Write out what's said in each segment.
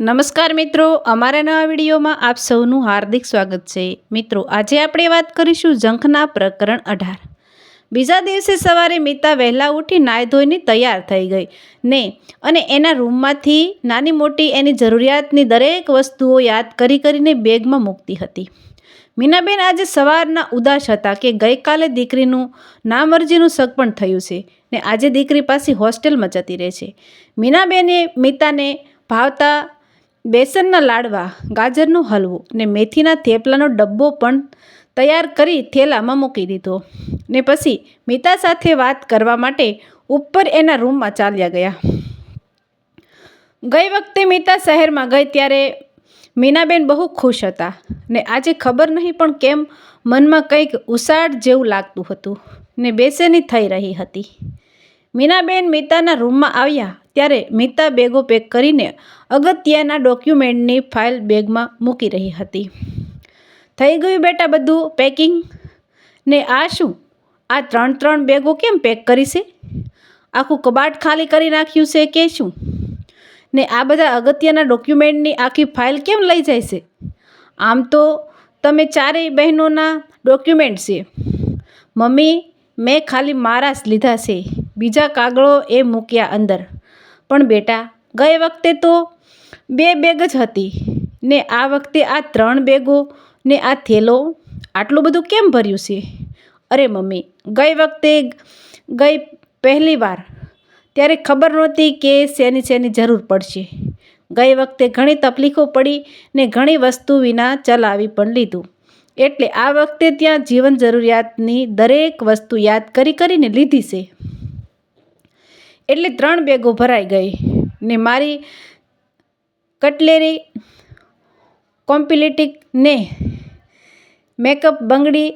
નમસ્કાર મિત્રો, અમારા નવા વિડીયોમાં આપ સૌનું હાર્દિક સ્વાગત છે. મિત્રો, આજે આપણે વાત કરીશું ઝંખના પ્રકરણ અઢાર. બીજા દિવસે સવારે મિતા વહેલા ઉઠી નાહી ધોઈને તૈયાર થઈ ગઈ. ને, અને એના રૂમમાંથી નાની મોટી એની જરૂરિયાતની દરેક વસ્તુઓ યાદ કરી કરીને બેગમાં મૂકતી હતી. મીનાબેન આજે સવારના ઉદાસ હતા કે ગઈકાલે દીકરીનું નામરજીનું સગપણ થયું છે ને આજે દીકરી પાસે હોસ્ટેલમાં જતી રહે છે. મીનાબેને મિતાને ભાવતા બેસનના લાડવા, ગાજરનો હલવો ને મેથીના થેપલાનો ડબ્બો પણ તૈયાર કરી થેલામાં મૂકી દીધો. ને પછી મિતા સાથે વાત કરવા માટે ઉપર એના રૂમમાં ચાલ્યા ગયા. ગઈ વખતે મિતા શહેરમાં ગઈ ત્યારે મીનાબેન બહુ ખુશ હતા ને આજે ખબર નહીં પણ કેમ મનમાં કંઈક ઉસાડ જેવું લાગતું હતું ને બેસેની થઈ રહી હતી. મીનાબેન મિતાના રૂમમાં આવ્યા ત્યારે મિતા બેગો પેક કરીને અગત્યના ડોક્યુમેન્ટની ફાઇલ બેગમાં મૂકી રહી હતી. થઈ ગયું બેટા બધું? પેકિંગ? ને આ શું? આ ત્રણ ત્રણ બેગો કેમ પેક કરી છે? આખું કબાટ ખાલી કરી નાખ્યું છે કે શું? ને આ બધા અગત્યના ડોક્યુમેન્ટની આખી ફાઇલ કેમ લઈ જાય છે? આમ તો તમે ચારેય બહેનોના ડોક્યુમેન્ટ છે. મમ્મી, મેં ખાલી મારા જ લીધા છે. બીજા કાગળો એ મૂક્યા અંદર. પણ બેટા, ગઈ વખતે તો બે બેગ જ હતી. ને આ વખતે આ ત્રણ બેગો, ને આ થેલો, આટલું બધું કેમ ભર્યું છે? અરે મમ્મી, ગઈ વખતે ગઈ પહેલી વાર. ત્યારે ખબર નહોતી કે શેની શેની જરૂર પડશે. ગઈ વખતે ઘણી તકલીફો પડી ને ઘણી વસ્તુ વિના ચલાવી પણ લીધું. એટલે આ વખતે ત્યાં જીવન જરૂરિયાતની દરેક વસ્તુ યાદ કરી કરીને લીધી છે. એટલે ત્રણ બેગો ભરાઈ ગઈ ને મારી કટલેરી, કોમ્પિલિટિક ને મેકઅપ બંગડી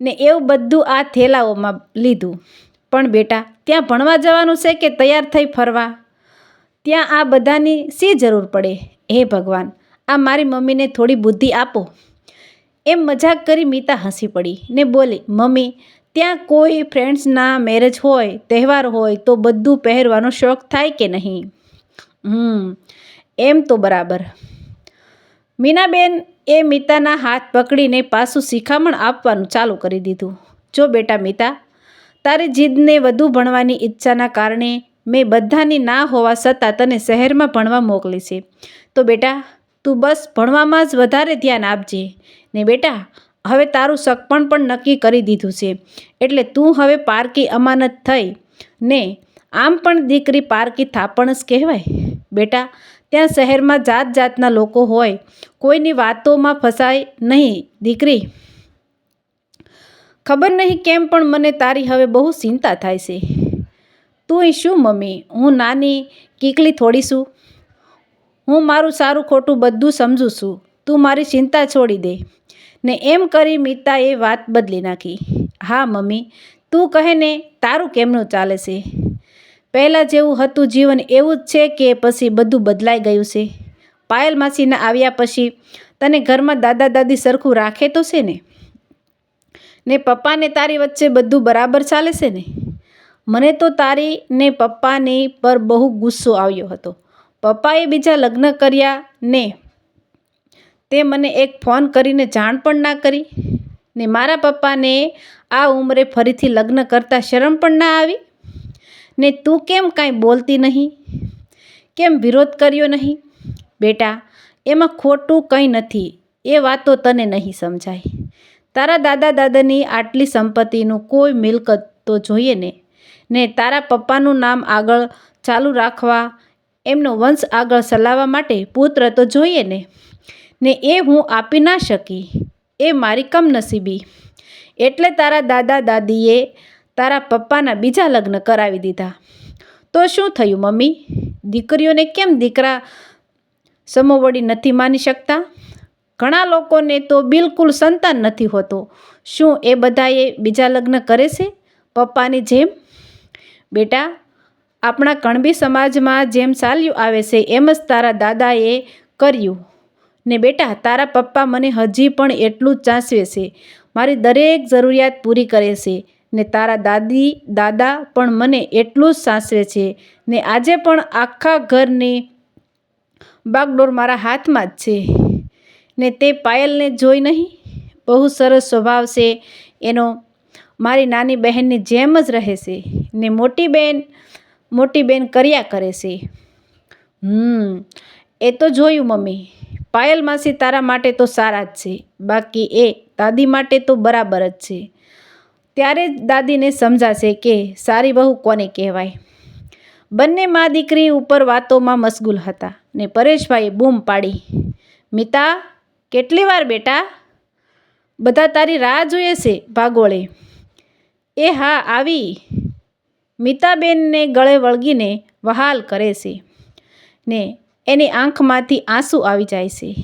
ને એવું બધું આ થેલાઓમાં લીધું. પણ બેટા, ત્યાં ભણવા જવાનું છે કે તૈયાર થઈ ફરવા? ત્યાં આ બધાની શી જરૂર પડે? હે ભગવાન, આ મારી મમ્મીને થોડી બુદ્ધિ આપો. એમ મજાક કરી મીતા હસી પડી ને બોલી, મમ્મી ત્યાં કોઈ ફ્રેન્ડ્સના મેરેજ હોય, તહેવાર હોય, તો બધું પહેરવાનો શોખ થાય કે નહીં? હમ, એમ તો બરાબર. મીનાબેન એ મિતાના હાથ પકડીને પાછું શિખામણ આપવાનું ચાલુ કરી દીધું. જો બેટા મિતા, તારી જીદને વધુ ભણવાની ઈચ્છાના કારણે મેં બધાની ના હોવા છતાં તને શહેરમાં ભણવા મોકલી છે. તો બેટા, તું બસ ભણવામાં જ વધારે ધ્યાન આપજે. ને બેટા હવે તારું સગપણ પણ નક્કી કરી દીધું છે. એટલે તું હવે પારકી અમાનત થઈ. ને આમ પણ દીકરી પારકી થાપણસ કહેવાય? બેટા, ત્યાં શહેરમાં જાત જાતના લોકો હોય. કોઈની વાતોમાં ફસાય નહીં, દીકરી. ખબર નહીં કેમ પણ મને તારી હવે બહુ ચિંતા થાય છે. તું શું, મમ્મી? હું નાની, કીકલી થોડી છું. હું મારું સારું ખોટું બધું સમજું છું. તું મારી ચિંતા છોડી દે. ને એમ કરી મિતાએ વાત બદલી નાખી. હા, મમ્મી, તું કહે ને, તારું કેમનું ચાલે છે? પહેલાં જેવું હતું જીવન એવું જ છે કે પછી બધું બદલાઈ ગયું છે. પાયલ માસીના આવ્યા પછી તને ઘરમાં દાદા દાદી સરખું રાખે તો છે ને? ને પપ્પાને તારી વચ્ચે બધું બરાબર ચાલે છે ને? મને તો તારી ને પપ્પાની પર બહુ ગુસ્સો આવ્યો હતો. પપ્પાએ બીજા લગ્ન કર્યા ને તે મને એક ફોન કરીને જાણ પણ ના કરી ને મારા પપ્પાને આ ઉંમરે ફરીથી લગ્ન કરતાં શરમ પણ ના આવી. ને તું કેમ કાંઈ બોલતી નહીં? કેમ વિરોધ કર્યો નહીં? બેટા, એમાં ખોટું કંઈ નથી. એ વાતો તને નહીં સમજાય. તારા દાદા દાદાની આટલી સંપત્તિનું કોઈ મિલકત તો જોઈએ ને? ને તારા પપ્પાનું નામ આગળ ચાલુ રાખવા, એમનો વંશ આગળ ચલાવવા માટે પુત્ર તો જોઈએ ને? ને એ હું આપી ના શકી. એ મારી કમનસીબી. એટલે તારા દાદા દાદીએ તારા પપ્પાના બીજા લગ્ન કરાવી દીધા. તો શું થયું મમ્મી? દીકરીઓને કેમ દીકરા સમોવડી નથી માની શકતા? ઘણા લોકોને તો બિલકુલ સંતાન નથી હોતો. શું એ બધાએ બીજા લગ્ન કરે છે? પપ્પાની જેમ? બેટા, આપણા કણબી સમાજમાં જેમ ચાલ્યું આવે છે, એમ જ તારા દાદાએ કર્યું. ને બેટા, તારા પપ્પા મને હજી પણ એટલું જ ચાંસવે છે. મારી દરેક જરૂરિયાત પૂરી કરે છે ને તારા દાદી, દાદા પણ મને એટલું જ સાંસવે છે ને આજે પણ આખા ઘરની બાગડોર મારા હાથમાં જ છે. ને તે પાયલને જોઈ નહીં? બહુ સરસ સ્વભાવ છે. એનો મારી નાની બહેનની જેમ જ રહે છે ને મોટી બહેન મોટી બહેન કર્યા કરે છે. હમ એ તો જોયું મમ્મી. પાયલ માસી તારા માટે તો સારા જ છે. બાકી એ દાદી માટે તો બરાબર જ છે. ત્યારે જ દાદીને સમજાશે કે સારી બહુ કોને કહેવાય. બંને મા દીકરી ઉપર વાતોમાં મશગુલ હતા ને પરેશભાઈએ બૂમ પાડી. મિતા, કેટલી વાર બેટા? બધા તારી રાહ જોઈએ છે ભાગોળે. એ હા, આવી. મિતાબેનને ગળે વળગીને વહાલ કરે છે. ને એની આંખમાંથી આંસુ આવી જાય છે.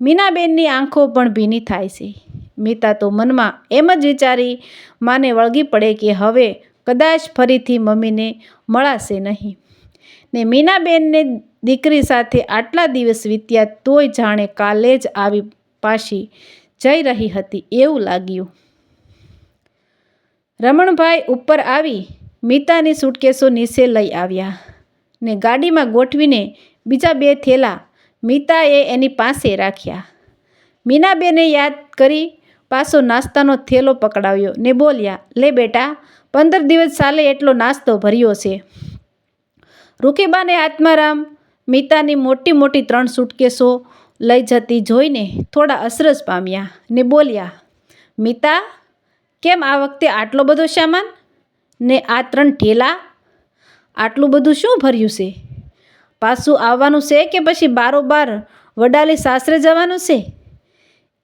મીનાબેનની આંખો પણ ભીની થાય છે. મીતા તો મનમાં એમ જ વિચારી, માને વળગી પડે કે હવે કદાચ ફરીથી મમ્મીને મળાશે નહીં. ને મીનાબેનને દીકરી સાથે આટલા દિવસ વીત્યા તોય જાણે કાલે જ આવી પાછી જઈ રહી હતી એવું લાગ્યું. રમણભાઈ ઉપર આવી મીતાની સુટકેસો નીચે લઈ આવ્યા ને ગાડીમાં ગોઠવીને બીજા બે થેલા મીતાએ એની પાસે રાખ્યા. મીનાબેને યાદ કરી પાછો નાસ્તાનો થેલો પકડાવ્યો ને બોલ્યા, લે બેટા, પંદર દિવસ ચાલે એટલો નાસ્તો ભર્યો છે. રૂકીબાને આત્મારામ મિતાની મોટી મોટી ત્રણ સુટકેસો લઈ જતી જોઈને થોડા અસરસ પામ્યા ને બોલ્યા, મિતા, કેમ આ વખતે આટલો બધો સામાન? ને આ ત્રણ ઠેલા આટલું બધું શું ભર્યું છે? પાછું આવવાનું છે કે પછી બારોબાર વડાલી સાસરે જવાનું છે?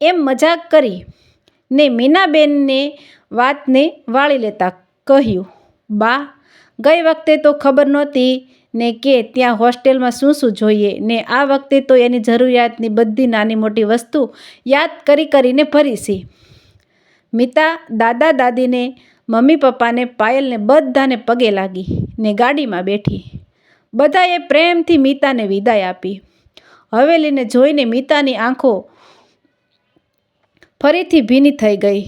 એમ મજાક કરી ને મીનાબેનને વાતને વાળી લેતા કહ્યું, બા, ગઈ વખતે તો ખબર નહોતી ને કે ત્યાં હોસ્ટેલમાં શું શું જોઈએ ને આ વખતે તો એની જરૂરિયાતની બધી નાની મોટી વસ્તુ યાદ કરી કરીને ફરી છે. મિતા દાદા દાદીને મમ્મી પપ્પાને પાયલને બધાને પગે લાગી ને ગાડીમાં બેઠી. બધાએ પ્રેમથી મીતાને વિદાય આપી. હવેલીને જોઈને મીતાની આંખો ફરીથી ભીની થઈ ગઈ.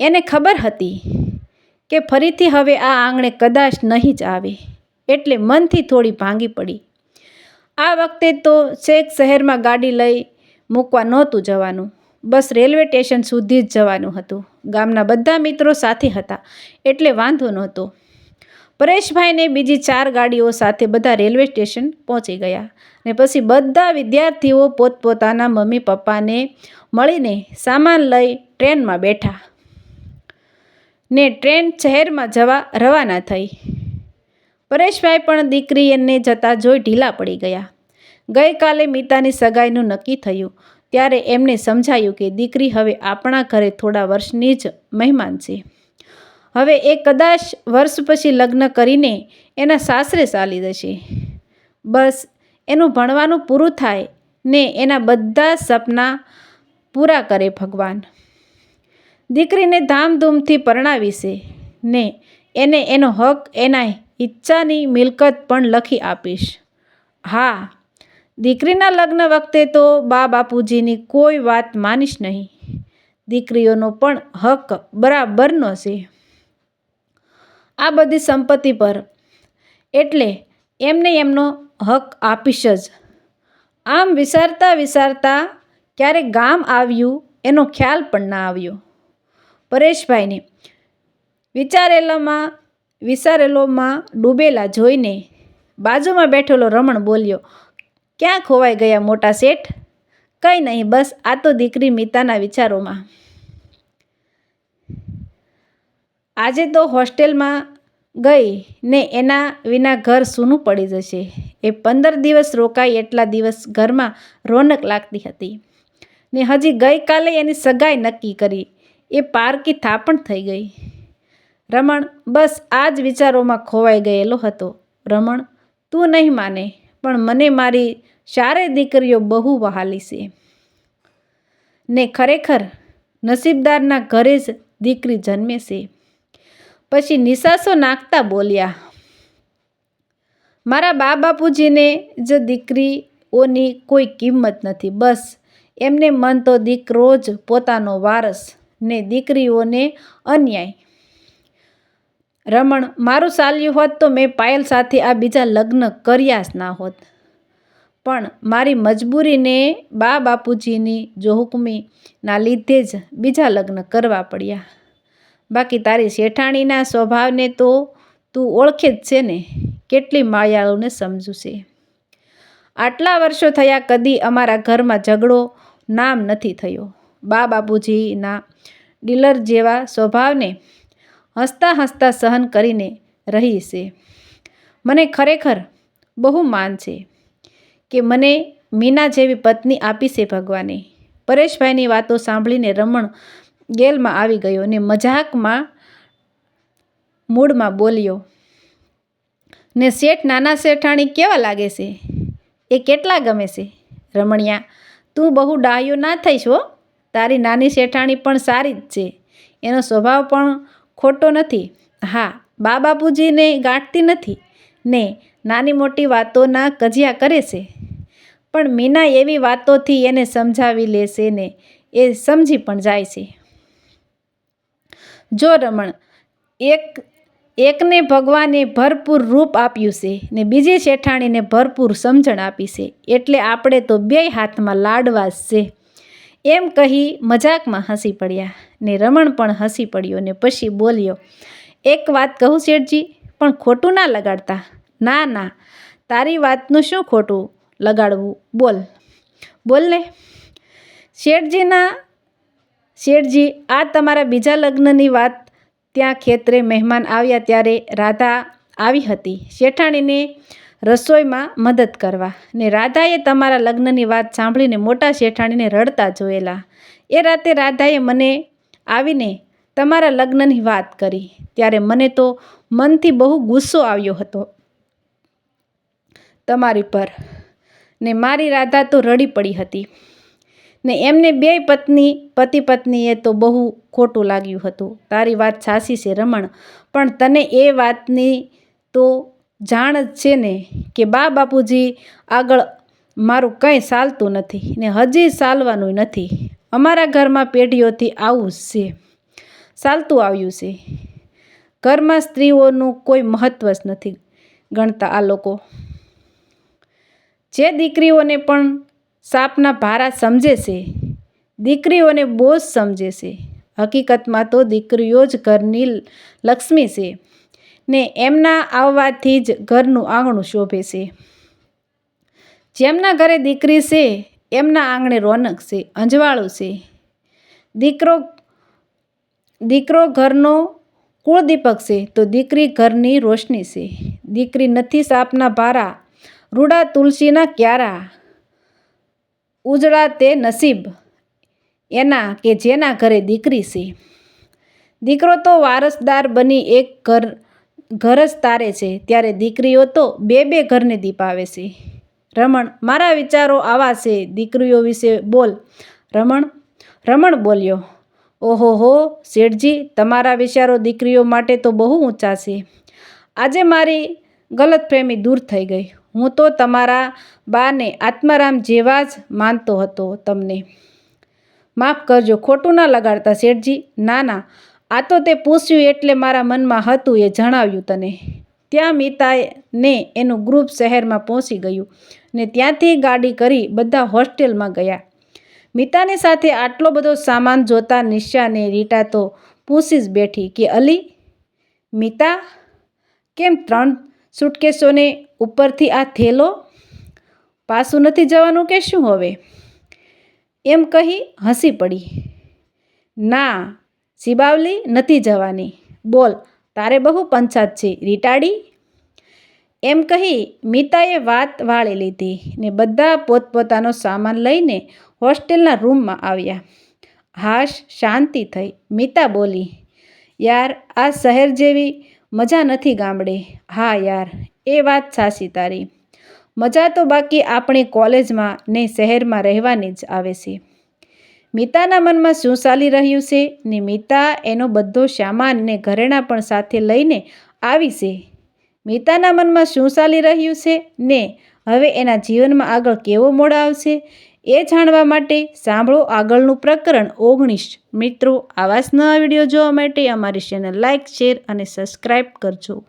એને ખબર હતી કે ફરીથી હવે આ આંગણે કદાચ નહીં જ આવે, એટલે મનથી થોડી ભાંગી પડી. આ વખતે તો શેખ શહેરમાં ગાડી લઈ મૂકવા નહોતું જવાનું. બસ રેલવે સ્ટેશન સુધી જ જવાનું હતું. ગામના બધા મિત્રો સાથે હતા, એટલે વાંધો નહોતો. પરેશભાઈને બીજી ચાર ગાડીઓ સાથે બધા રેલવે સ્ટેશન પહોંચી ગયા ને પછી બધા વિદ્યાર્થીઓ પોતપોતાના મમ્મી પપ્પાને મળીને સામાન લઈ ટ્રેનમાં બેઠા. ને ટ્રેન શહેરમાં જવા રવાના થઈ. પરેશભાઈ પણ દીકરી એને જતાં જોઈ ઢીલા પડી ગયા. ગઈકાલે મિતાની સગાઈનું નક્કી થયું. ત્યારે એમને સમજાયું કે દીકરી હવે આપણા ઘરે થોડા વર્ષની જ મહેમાન છે. હવે એ કદાચ વર્ષ પછી લગ્ન કરીને એના સાસરે ચાલી જશે. બસ, એનું ભણવાનું પૂરું થાય ને એના બધા સપના પૂરા કરે ભગવાન. દીકરીને ધામધૂમથી પરણાવી છે ને એને એનો હક, એના ઈચ્છાની મિલકત પણ લખી આપીશ. હા, દીકરીના લગ્ન વખતે તો બા બાપુજીની કોઈ વાત માનીશ નહીં. દીકરીઓનો પણ હક બરાબરનો છે. આ બધી સંપત્તિ પર. એટલે એમને એમનો હક આપીશ જ. આમ વિચારતા વિચારતા ક્યારે ગામ આવ્યું, એનો ખ્યાલ પણ ના આવ્યો. પરેશભાઈને વિચારેલામાં વિચારેલોમાં ડૂબેલા જોઈને બાજુમાં બેઠેલો રમણ બોલ્યો, ક્યાં ખોવાઈ ગયા મોટા શેઠ? કંઈ નહીં, બસ આ તો દીકરી મિતાના વિચારોમાં. આજે તો હોસ્ટેલમાં ગઈ ને એના વિના ઘર સૂનું પડી જશે. એ પંદર દિવસ રોકાઈ એટલા દિવસ ઘરમાં રોનક લાગતી હતી. ને હજી ગઈકાલે એની સગાઈ નક્કી કરી. એ પારકી થાપણ થઈ ગઈ. રમણ, બસ આ જ વિચારોમાં ખોવાઈ ગયેલો હતો. રમણ, તું નહીં માને, પણ મને મારી ચારે દીકરીઓ બહુ વહાલી છે. ને ખરેખર નસીબદારના ઘરે જ દીકરી જન્મે છે. પછી નિશાસો નાખતા બોલ્યા, મારા બા બાપુજીને જ દીકરીઓની કોઈ કિંમત નથી. બસ, એમને મન તો દીકરો જ પોતાનો વારસ ને દીકરીઓને અન્યાય. રમણ, મારું ચાલ્યું હોત તો મેં પાયલ સાથે આ બીજા લગ્ન કર્યા જ ના હોત. પણ મારી મજબૂરીને બા બાપુજીની જોહુકમીના લીધે જ બીજા લગ્ન કરવા પડ્યા. બાકી તારી શેઠાણીના સ્વભાવને તો તું ઓળખે જ છે ને. કેટલી માયાળુને સમજુશે આટલા વર્ષો થયા કદી અમારા ઘરમાં ઝઘડો નામ નથી થયો. બા બાપુજીના ડીલર જેવા સ્વભાવને હસતા હસતા સહન કરીને રહી છે. મને ખરેખર બહુ માન છે કે મને મીના જેવી પત્ની આપી છે ભગવાને. પરેશભાઈની વાતો સાંભળીને રમણ ગેલમાં આવી ગયો ને મજાકમાં મૂડમાં બોલ્યો, ને શેઠ નાના શેઠાણી કેવા લાગે છે? એ કેટલા ગમે છે? રમણિયા, તું બહુ ડાહ્યો ના થઈશ હો. તારી નાની શેઠાણી પણ સારી જ છે. એનો સ્વભાવ પણ ખોટો નથી. હા બા બાપુજીને ગાંઠતી નથી. ને નાની મોટી વાતોના કજિયા કરે છે. પણ મીના એવી વાતોથી એને સમજાવી લેશે ને એ સમજી પણ જાય છે. જો રમણ, એક, એકને ભગવાને ભરપૂર રૂપ આપ્યું છે ને બીજી શેઠાણીને ભરપૂર સમજણ આપી છે, એટલે આપણે તો બેય હાથમાં લાડવા છે. એમ કહી મજાકમાં હસી પડ્યા ને રમણ પણ હસી પડ્યો ને પછી બોલ્યો, એક વાત કહું શેઠજી, પણ ખોટું ના લગાડતા. ના ના, તારી વાતનું શું ખોટું લગાડવું? બોલ. બોલ ને. શેઠજીના શેઠજી, આ તમારા બીજા લગ્નની વાત. ત્યાં ખેતરે મહેમાન આવ્યા ત્યારે રાધા આવી હતી. શેઠાણીને રસોઈમાં મદદ કરવા ને રાધાએ તમારા લગ્નની વાત સાંભળીને મોટા શેઠાણીને રડતા જોયેલા. એ રાતે રાધાએ મને આવીને તમારા લગ્નની વાત કરી. ત્યારે મને તો મનથી બહુ ગુસ્સો આવ્યો હતો તમારી પર ને મારી રાધા તો રડી પડી હતી. ને એમને બે પત્ની, પતિ પત્નીએ તો બહુ ખોટું લાગ્યું હતું. તારી વાત સાચી છે રમણ, પણ તને એ વાતની તો જાણ જ છે ને કે બા બાપુજી આગળ મારું કંઈ ચાલતું નથી ને હજી ચાલવાનું નથી. અમારા ઘરમાં પેઢીઓથી આવું છે. ચાલતું આવ્યું છે. ઘરમાં સ્ત્રીઓનું કોઈ મહત્ત્વ જ નથી ગણતા આ લોકો. જે દીકરીઓને પણ સાપના ભારા સમજે છે, દીકરીઓને બોજ સમજે છે. હકીકતમાં તો દીકરીઓ જ ઘરની લક્ષ્મી છે ને એમના આવવાથી જ ઘરનું આંગણું શોભે છે. જેમના ઘરે દીકરી છે, એમના આંગણે રોનક છે, અંજવાળું છે. દીકરો દીકરો ઘરનો કુળદીપક છે તો દીકરી ઘરની રોશની છે. દીકરી નથી સાપના ભારા, રૂડા તુલસીના ક્યારા. ઉજળા તે નસીબ એના કે જેના ઘરે દીકરી છે. દીકરો તો વારસદાર બની એક ઘર ઘર જ તારે છે. ત્યારે દીકરીઓ તો બે બે ઘરને દીપાવે છે. રમણ, મારા વિચારો આવા છે. દીકરીઓ વિશે બોલ. રમણ રમણ બોલ્યો. ઓહો હો, શેઠજી, તમારા વિચારો દીકરીઓ માટે તો બહુ ઊંચા છે. આજે મારી ગલતફહેમી દૂર થઈ ગઈ. હું તો તમારા બાને આત્મારામ જેવા જ માનતો હતો તમને. માફ કરજો, ખોટું ના લગાડતા શેઠજી. ના ના, આ તો તે પૂછ્યું એટલે મારા મનમાં હતું એ જણાવ્યું તને. ત્યાં મિતાને એનું ગ્રુપ શહેરમાં પહોંચી ગયું ને ત્યાંથી ગાડી કરી બધા હોસ્ટેલમાં ગયા. મિતાની સાથે આટલો બધો સામાન જોતા નિશાને રીટા તો પૂછી જ બેઠી કે, અલી, મિતા, કેમ ત્રણ સુટકેસોને ઉપરથી આ થેલો પાછું નથી જવાનું કે શું હવે? એમ કહી હસી પડી. ના, શિબાવલી નથી જવાની. બોલ, તારે બહુ પંચાત છે, રીટાડી? એમ કહી મીતાએ વાત વાળી લીધી ને બધા પોતપોતાનો સામાન લઈને હોસ્ટેલના રૂમમાં આવ્યા. હાશ, શાંતિ થઈ. મીતા બોલી, યાર, આ શહેર જેવી મજા નથી ગામડે. હા યાર, એ વાત સાચી તારી. મજા તો બાકી આપણી કોલેજમાં ને શહેરમાં રહેવાની જ આવે છે. મિતાના મનમાં શું ચાલી રહ્યું છે ને મિતા એનો બધો સામાન ને ઘરેણાં પણ સાથે લઈને આવી છે. મિતાના મનમાં શું ચાલી રહ્યું છે ને હવે એના જીવનમાં આગળ કેવો મોડ આવશે? એ જાણવા માટે સાંભળો આગળનું પ્રકરણ ઓગણીસ. મિત્રો, આવા જ નવા વીડિયો જોવા માટે અમારી ચેનલ લાઇક શેર અને સબસ્ક્રાઈબ કરજો.